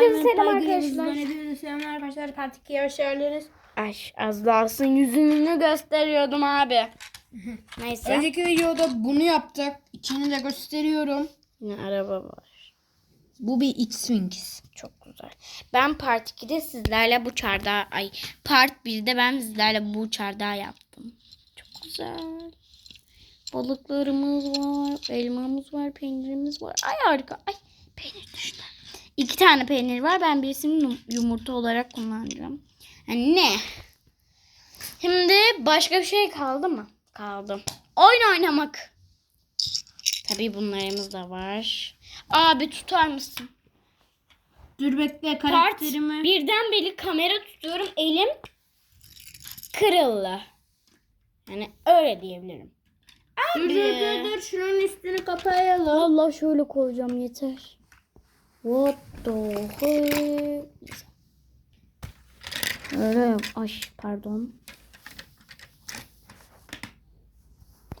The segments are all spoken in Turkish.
Herkese selam arkadaşlar. Hepinize selamlar arkadaşlar. Parti Kiyav şöyleriz. Ay az dahasın yüzünü gösteriyordum abi. Neyse. Önceki videoda bunu yaptık. İçini de gösteriyorum. Yine araba var. Bu bir X-Wings. Çok güzel. Ben part 2'de sizlerle bu çardağı ay part 1'de ben sizlerle bu çardağı yaptım. Çok güzel. Balıklarımız var, elmamız var, peynirimiz var. Ay harika. Ay peynir düştü. İki tane peynir var. Ben birisini yum- yumurta olarak kullanacağım. Yani ne? Şimdi başka bir şey kaldı mı? Kaldı. Oyun oynamak. Tabii bunlarımız da var. Abi tutar mısın? Dur bekle Part karakterimi. birden beri kamera tutuyorum. Elim kırıldı. Yani öyle diyebilirim. Dur dur dur dur. Şunun üstünü kapayalım. Allah şöyle koyacağım yeter. What the heck? Öyle. Ay pardon.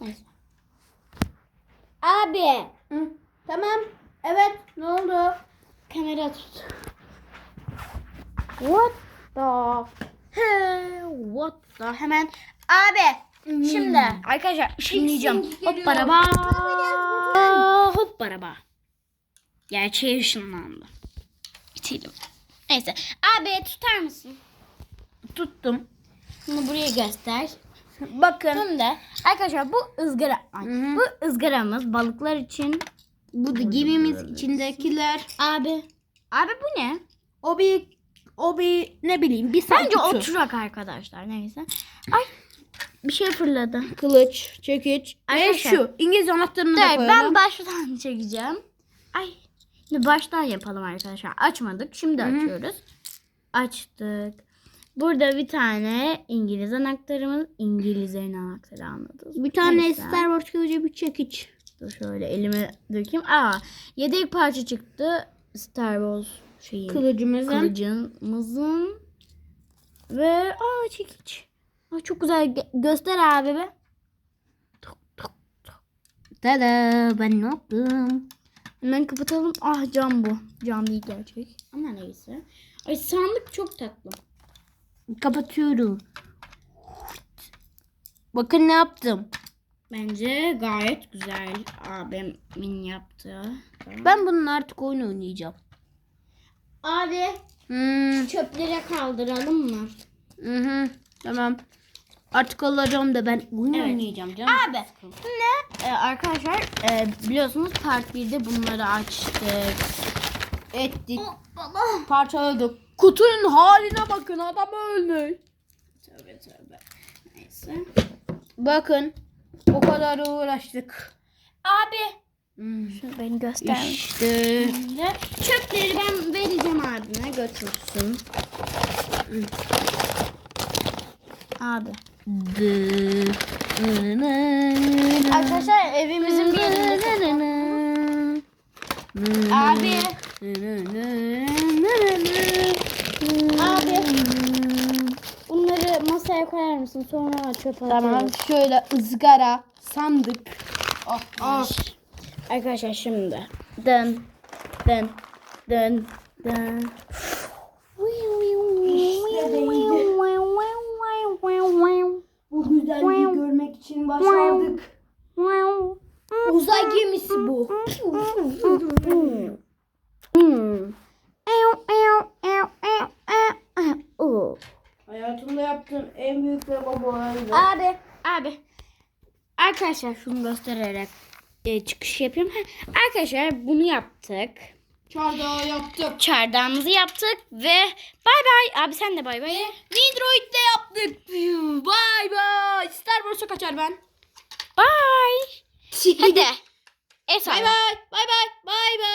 Neyse. Abi. Hı, Tamam. Evet. Ne oldu? Kamera tut. What the he? What the hemen abi şimdi arkadaşlar ışınlayacağım. Hop araba. Hop araba. Gerçeğe ışınlandı. İtelim. Neyse. Abi tutar mısın? Tuttum. Bunu buraya göster. Bakın. Şimdi arkadaşlar bu ızgara. Ay, hı. bu ızgaramız balıklar için. Bu da gemimiz içindekiler. Abi. Abi bu ne? O bir o bir ne bileyim bir Bence kutu. oturak arkadaşlar neyse. Ay bir şey fırladı. Kılıç, çekiç Arkadaşlar. şu İngiliz anahtarını da koyalım. ben baştan çekeceğim. Ay. Şimdi baştan yapalım arkadaşlar. Açmadık. Şimdi Hı hı. açıyoruz. Açtık. Burada bir tane İngiliz anahtarımız. İngilizlerin anahtarı anladınız. Bir tane Neyse. Star Wars kılıcı bir çekiç. Dur şöyle elime dökeyim. Aa yedek parça çıktı. Star Wars şeyin. Kılıcımızın. Kılıcımızın. Ve aa çekiç. Aa, çok güzel. Gö- göster abi be. Tada ben ne yaptım? Hemen kapatalım. Ah cam bu. Cam değil gerçek. Ama neyse. Ay sandık çok tatlı. Kapatıyorum. Bakın ne yaptım. Bence gayet güzel abimin yaptığı. Ben bunun artık oyun oynayacağım. Abi Hmm, çöplere kaldıralım mı? hı hı, tamam. Artık alacağım da ben oyun Evet. oynayacağım canım. Abi ne? Ee, arkadaşlar e, biliyorsunuz part 1'de bunları açtık. Ettik. Baba. Parçaladık. Kutunun haline bakın adam ölmüş. Tövbe tövbe. Neyse. Bakın o kadar uğraştık. Abi. Hmm. Şunu beni göster. İşte. Çöpleri ben vereceğim abime götürsün. Abi. Arkadaşlar evimizin bir yerinde. Abi. Abi. Bunları masaya koyar mısın? Sonra çöpe Tamam atarız. şöyle ızgara sandık. Oh, oh. Arkadaşlar şimdi. Dön. Dön. Dön. Dön. İşte değdi. Bu güzelliği görmek için başardık. Uzay gemisi bu. Hayatımda yaptığım en büyük lavabo bu. Abi, abi. Arkadaşlar şunu göstererek e, çıkış yapayım. Ha, Arkadaşlar bunu yaptık. Çardağı yaptık. Çardağımızı yaptık ve bay bay. Abi sen de bay bay. Nidroid'de yaptık. Bye bye. Star Wars'a kaçar ben. Bye. Hadi. Es Bye bye. Bye bye. Bye bye.